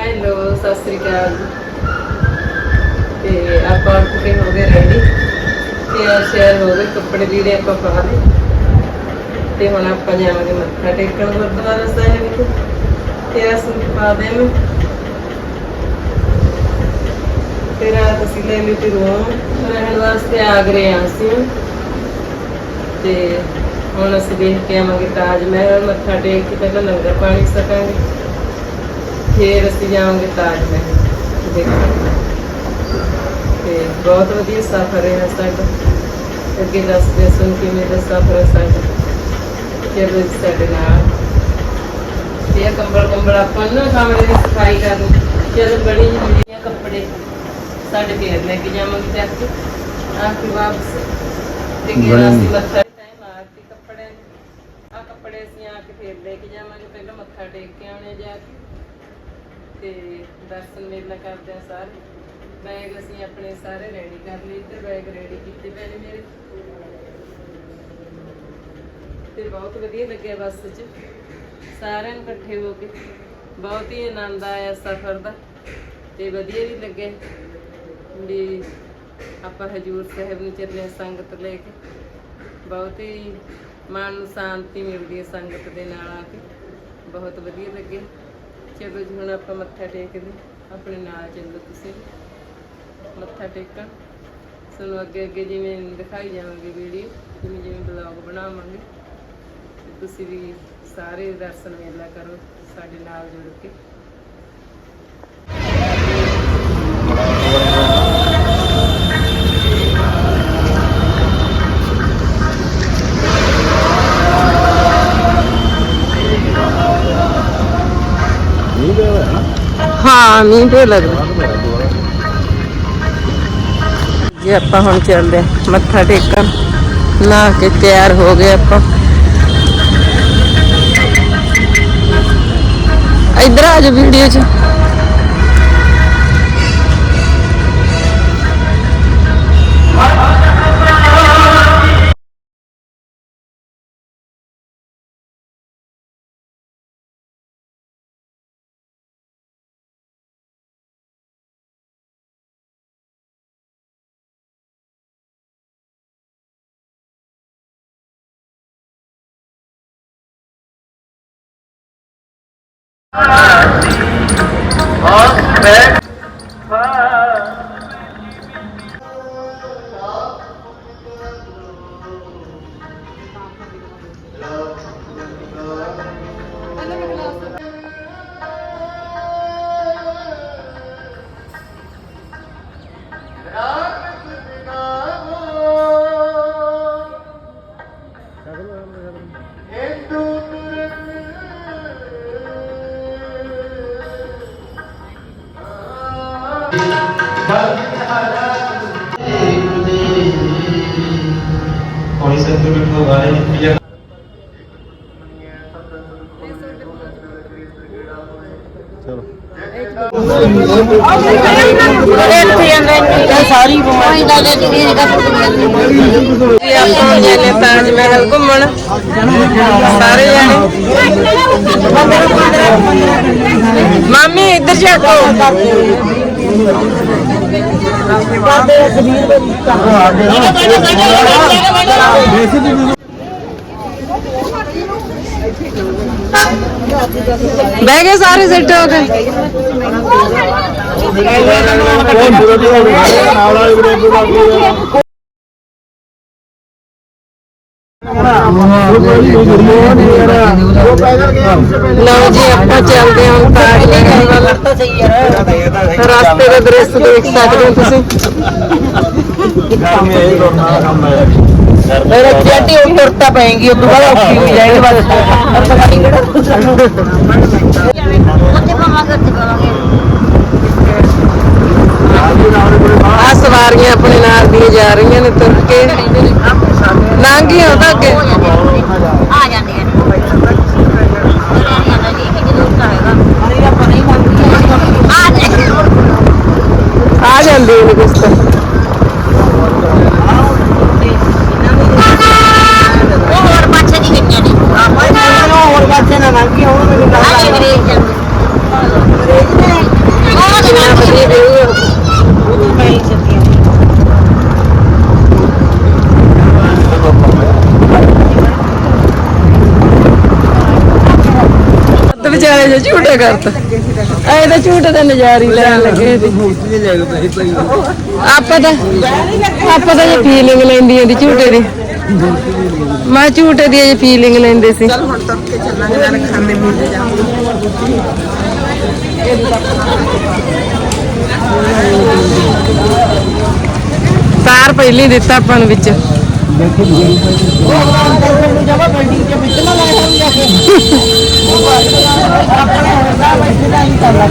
Hello Sat Sri ਅਕਾਲ। ਤੇ ਆਪਾਂ cooking ਹੋ ਗਏ ਰੈਡੀ ਤੇ ਆ ਸ਼ੇਅਰ ਹੋ ਗਏ ਕੱਪੜੇ ਲੀੜੇ ਆਪਾਂ ਪਾ ਲਏ। ਤੇ ਹੁਣ ਆਪਾਂ ਜਾਵਾਂਗੇ ਮੱਥਾ ਟੇਕਣ ਗੁਰਦੁਆਰਾ ਸਾਹਿਬ ਵਿਖੇ। ਤੇ ਅਸੀਂ ਪਾ ਦੇਵਾਂ ਤੇ ਰਾਤ ਅਸੀਂ ਲੈ ਲਈ ਤੇ ਰੂਮ ਰਹਿਣ ਵਾਸਤੇ ਆਗਰੇ ਆ ਅਸੀਂ। ਤੇ ਹੁਣ ਅਸੀਂ ਦੇਖ ਕੇ ਆਵਾਂਗੇ ਤਾਜ ਮਹਿਲ, ਮੱਥਾ ਟੇਕ ਕੇ ਪਹਿਲਾਂ ਲੰਗਰ ਪਾਣੀ ਸਕਾਂਗੇ ਫਿਰ ਅਸੀਂ ਜਾਵਾਂਗੇ ਤਾਜ ਮਹਿਲ ਦੇਖਣ ਤੇ ਬਹੁਤ ਵਧੀਆ ਸਫ਼ਰ ਰਿਹਾ ਸਾਡਾ। ਅੱਗੇ ਦੱਸਦੇ ਸੁਣ ਕਿਵੇਂ ਦਾ ਸਫ਼ਰ ਹੈ ਸਾਡਾ। ਚਲੋ ਸਾਡੇ ਨਾਲ। ਤੇ ਇਹ ਕੰਬਲ ਕੰਬਲ ਆਪਾਂ ਨੂੰ ਕਮਰੇ ਦੀ ਸਫ਼ਾਈ ਕਰਨੀ। ਚਲੋ ਬੜੀ ਜਿਹੀ ਕੱਪੜੇ। ਸਾਡੇ ਫੇਰ ਲੈ ਕੇ ਜਾਵਾਂਗੇ ਚੱਕ ਕੇ। ਆ ਕੇ ਵਾਪਸ। ਤੇ ਕਿ ਬੜੀ- ਅਸੀਂ ਮੱਥਾ ਟਾਈਮ ਆ ਕੇ ਕੱਪੜੇ ਆ ਕੱਪੜੇ ਅਸੀਂ ਆ ਕੇ ਫੇਰ ਲੈ ਕੇ ਜਾਵਾਂਗੇ। ਪਹਿਲਾਂ ਮੱਥਾ ਟੇਕ ਕੇ ਆਉਣੇ ਜਾ ਕੇ। ਤੇ ਦਰਸ਼ਨ ਮੇਲਾ ਕਰਦੇ ਆ ਸਾਰੇ। ਬੈਗ ਅਸੀਂ ਆਪਣੇ ਸਾਰੇ ਰੈਡੀ ਕਰ ਲਏ ਤੇ ਬੈਗ ਰੈਡੀ ਕੀਤੇ ਪਏ ਮੇਰੇ। ਤੇ ਬਹੁਤ ਵਧੀਆ ਲੱਗਿਆ ਬੱਸ 'ਚ। ਸਾਰਿਆਂ ਨੂੰ ਇਕੱਠੇ ਹੋ ਕੇ। ਬਹੁਤ ਹੀ ਆਨੰਦ ਆਇਆ ਸਫ਼ਰ ਦਾ। ਤੇ ਵਧੀਆ ਵੀ ਲੱਗਿਆ। ਵੀ ਆਪਾਂ ਹਜੂਰ ਸਾਹਿਬ ਨੂੰ ਚੱਲੇ ਸੰਗਤ ਲੈ ਕੇ। ਬਹੁਤ ਹੀ ਮਨ ਨੂੰ ਸ਼ਾਂਤੀ ਮਿਲਦੀ ਹੈ ਸੰਗਤ ਦੇ ਨਾਲ ਆ ਕੇ। ਬਹੁਤ ਵਧੀਆ ਲੱਗੇ ਚਲੋ ਜੀ, ਹੁਣ ਆਪਾਂ ਮੱਥਾ ਟੇਕਦੇ ਆਪਣੇ ਨਾਲ ਚੱਲੋ ਤੁਸੀਂ। ਮੱਥਾ ਟੇਕਣ। ਤੁਹਾਨੂੰ ਅੱਗੇ ਅੱਗੇ ਜਿਵੇਂ ਦਿਖਾਈ ਜਾਵਾਂਗੇ ਵੀਡੀਓ ਜਿਵੇਂ ਜਿਵੇਂ ਬਲੌਗ ਬਣਾਵਾਂਗੇ। ਤੁਸੀਂ ਵੀ ਸਾਰੇ ਦਰਸ਼ਨ ਮੇਲਾ ਕਰੋ, ਸਾਡੇ ਨਾਲ ਜੁੜ ਕੇ। ਹਾਂ, ਮੀਂਹ ਤੇ ਲੱਗਦਾ। ਜੀ ਆਪਾਂ ਹੁਣ ਚੱਲਦੇ ਮੱਥਾ ਟੇਕਣ, ਨਹਾ ਕੇ ਤਿਆਰ ਹੋ ਗਏ ਆਪਾਂ। ਇਧਰ ਆ ਜਾ ਵੀਡੀਓ 'ਚ। Mercy, mercy. ਕੋਈ ਸੰਤੁਲਿਤ ਹੋ ਗਾਣੇ ਦੀ ਚਲੋ। ਸਾਰੀ ਬਿਮਾਰੀ ਦਾ ਜੀ ਆਪਾਂ ਜਨੇ ਤਾਜ ਮਹਿਲ ਘੁੰਮਣ ਸਾਰੇ ਜਾਣੇ ਮਾਮੀ ਇੱਧਰ ਝਾਕੋ ਬਹਿ ਗਏ ਸਾਰੇ ਸਿੱਟ ਹੋ ਗਏ ਕੌਣ? ਪੂਰਾ ਦੀ ਨਾਲ ਵਾਲੇ ਵੀਰੇ ਪੂਰਾ ਲਓ ਜੀ ਆਪਾਂ ਚੱਲਦੇ ਹਾਂ ਹੁਣ ਤਾਜ ਮਹਿਲ ਵੱਲ। ਰਸਤੇ ਦਾ ਦ੍ਰਿਸ਼ ਦੇਖ ਸਕਦੇ ਹੋ ਤੁਸੀਂ। ਮੇਰੇ ਜੱਟੀ ਉਹ ਤੁਰਤਾ ਪਏਗੀ ਉਹ ਤੋਂ ਬਾਅਦ ਔਖੀ ਹੋ ਜਾਏਗੀ ਬਸ। ਆ ਸਵਾਰੀਆਂ ਆਪਣੇ ਨਾਲ ਦੀਆਂ ਜਾ ਰਹੀਆਂ ਨੇ ਤੁਰ ਕੇ। ataque. ਜੇ ਝੂਟੇ ਕਰਤਾ। ਐ ਤਾਂ ਝੂਟੇ ਦਾ ਨਜ਼ਾਰਾ ਲੈਣ ਲੱਗੇ ਸੀ ਆਪਾਂ ਤਾਂ ਆਪਾਂ ਤਾਂ ਇਹ ਫੀਲਿੰਗ ਲੈਂਦੀਆਂ ਦੀ ਝੂਟੇ ਦੀ। ਮੈਂ ਝੂਟੇ ਦੀ ਇਹ ਫੀਲਿੰਗ ਲੈਂਦੇ ਸੀ। ਚੱਲ ਹੁਣ ਚੱਲਾਂਗੇ ਜਾਵਾਂਗੇ। ਤਾਰ ਪਹਿਲੀ ਦਿੱਤਾ ਆਪਾਂ ਨੂੰ ਵਿੱਚ। ਜਮਾ